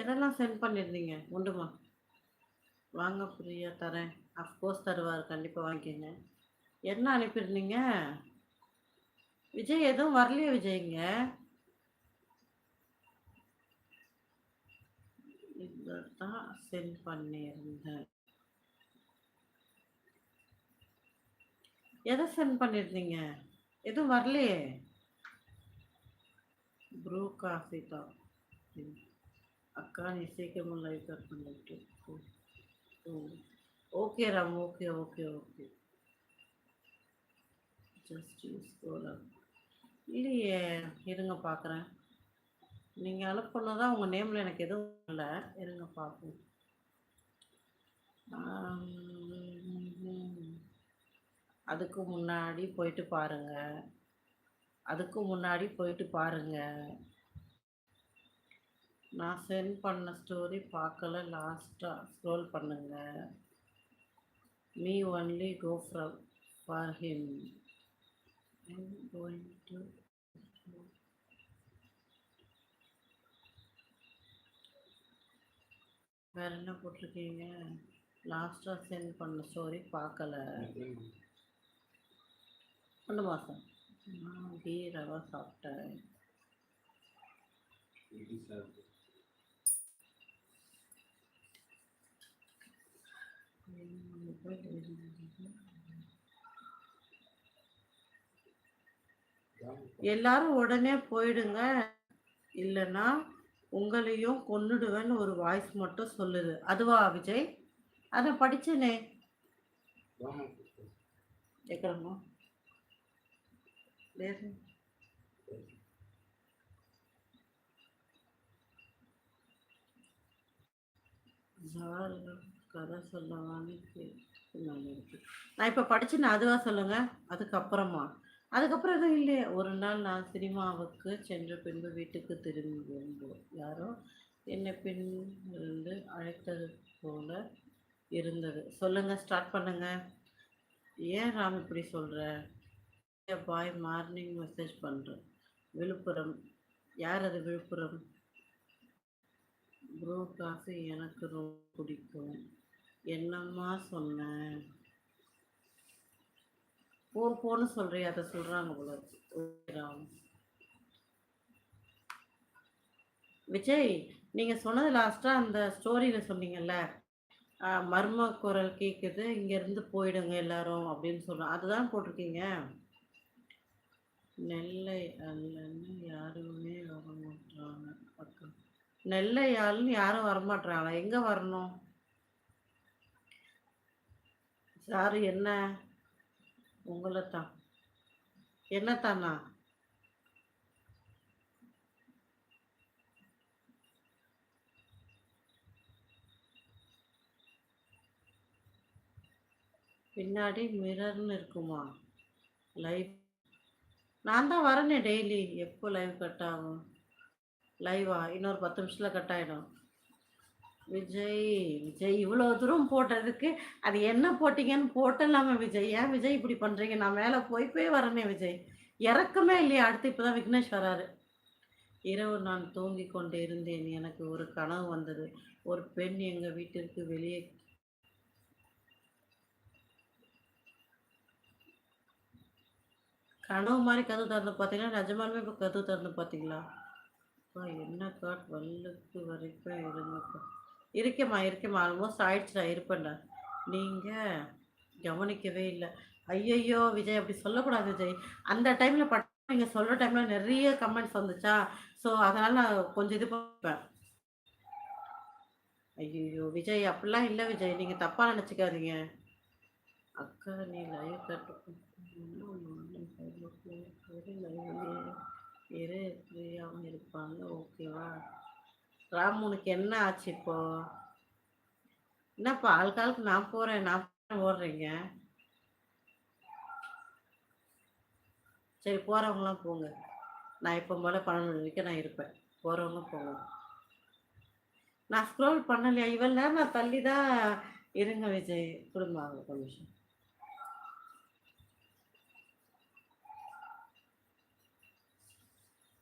எதெல்லாம் சென்ட் பண்ணியிருந்தீங்க உண்டுமா? வாங்க பிரியா தரேன். அஃப்கோர்ஸ் தருவார். கண்டிப்பாக வாங்கிக்கோங்க. என்ன அனுப்பியிருந்தீங்க? விஜய் எதுவும் வரலையே விஜய்ங்க இதான் சென்ட் பண்ணியிருந்தேன். எதை சென்ட் பண்ணியிருந்தீங்க? எதுவும் வரலையே. ப்ரூ காஃபி தான். அக்கா நீ சீக்கிரமும் லைவ் கட் பண்ணிட்டு ஓ okay Ram okay okay okay just use கோலாம் இல்லையே இருங்க பார்க்குறேன் நீங்கள் அலோவ் பண்ணதான் உங்கள் நேமில் எனக்கு எதுவும் இல்லை. இருங்க பார்ப்போம் அதுக்கு முன்னாடி போயிட்டு பாருங்கள் அதுக்கு முன்னாடி போயிட்டு பாருங்கள் நான் சென்ட் பண்ண ஸ்டோரி பார்க்கல. லாஸ்ட்டாக ஸ்க்ரோல் பண்ணுங்க. Me only go from for him going to வேற என்ன போட்டிருக்கீங்க? லாஸ்ட்டாக சென்ட் பண்ண ஸ்டோரி பார்க்கல. ரெண்டு மாதம் நான் கீ ரவா சாப்பிட்டேன் இது சார் எல்லாரும் உடனே போயிடுங்க. இல்லைன்னா உங்களையும் கொன்னுடுவேன்னு ஒரு வாய்ஸ் மட்டும் சொல்லுது. அதுவா விஜய்? அதை படிச்சேனே. கேட்குறோமா வேறு? ஜால் கதை சொல்லவான்னு கேட்குனாங்க இருக்கு. நான் இப்போ படிச்சு நான் அதுவா சொல்லுங்க. அதுக்கப்புறமா. அதுக்கப்புறம் எதுவும் இல்லையே. ஒரு நாள் நான் சினிமாவுக்கு சென்ற பின்பு வீட்டுக்கு திரும்பி வரும்போது யாரோ என்னை பின் இருந்து அழைத்தது போல இருந்தது. சொல்லுங்கள் ஸ்டார்ட் பண்ணுங்கள் ஏன் ராம் இப்படி சொல்கிற பாய் மார்னிங் மெசேஜ் பண்ணுறேன் விழுப்புரம். யார் அது விழுப்புரம்? ப்ரூ காஃபி எனக்கு ரொம்ப பிடிக்கும். என்னம்மா சொன்னேன் போ போன்னு சொல்றியா அதை சொல்றாங்க போல விஜய் நீங்க சொன்னது லாஸ்டா அந்த ஸ்டோரியில சொன்னீங்கல்ல? மர்ம குரல் கேட்குது இங்க இருந்து போயிடுங்க எல்லாரும் அப்படின்னு சொல்றோம் அதுதான் போட்டிருக்கீங்க? நெல்லை அல்லன்னு யாருமே வர மாட்டாங்க பக்கம். நெல்லை ஆள்னு யாரும் வரமாட்டாங்களா எங்க வரணும்? சாரு என்ன? உங்களை தான் என்னத்தானா பின்னாடி மிரர்னு இருக்குமா? லைவ். நான் தான் வரேனே டெய்லி. எப்போ லைவ் கட் ஆகும்? லைவா? இன்னொரு பத்து நிமிஷத்தில் கட் ஆகிடும் விஜய் விஜய் இவ்வளோ தூரம் போட்டதுக்கு அது என்ன போட்டீங்கன்னு போட்டலாமே விஜய். ஏன் விஜய் இப்படி பண்ணுறீங்க நான் மேலே போய் போய் வரனே விஜய். இறக்கமே இல்லையா. அடுத்து இப்போ தான் விக்னேஷ் வராரு. இரவு நான் தூங்கி கொண்டு இருந்தேன். எனக்கு ஒரு கனவு வந்தது. ஒரு பெண் எங்கள் வீட்டிற்கு வெளியே கனவு மாதிரி கதவு திறந்து பார்த்தீங்கன்னா நிஜமாலுமே இப்போ கதவு திறந்து பார்த்தீங்களா? அப்பா என்ன காட் வல்லுக்கு வரைக்கும் இருங்கப்பா இருக்கேம்மா இருக்கேம்மா ஆல்மோஸ்ட் ஆயிடுச்சுடா இருப்பேன்டா நீங்கள் கவனிக்கவே இல்லை ஐயையோ விஜய் அப்படி சொல்லக்கூடாது விஜய் அந்த டைமில் பட் நீங்கள் சொல்கிற டைமில் நிறைய கமெண்ட்ஸ் வந்துச்சா ஸோ அதனால் நான் கொஞ்சம் இது பார்ப்பேன் ஐயோ விஜய் அப்படிலாம் இல்லை விஜய் நீங்கள் தப்பாக நினச்சிக்காதீங்க அக்கா நீ லைவ் கட்டு இரு ஃப்ரீயாகவும் இருப்பாங்க ஓகேவா ராம் உனக்கு என்ன ஆச்சு இப்போ? என்னப்பா ஆளுக்காளுக்கு நான் போகிறேன் நான் ஓடுறீங்க? சரி போகிறவங்களாம் போங்க. நான் இப்போ போல் பன்னெண்டு மணிக்கு நான் இருப்பேன். போகிறவங்க போங்க. நான் ஸ்க்ரோல் பண்ணலையா? இவ்வளோ நேரம் நான் தள்ளி தான் இருங்க விஜய். கொடுங்க அவங்க கொஞ்சம்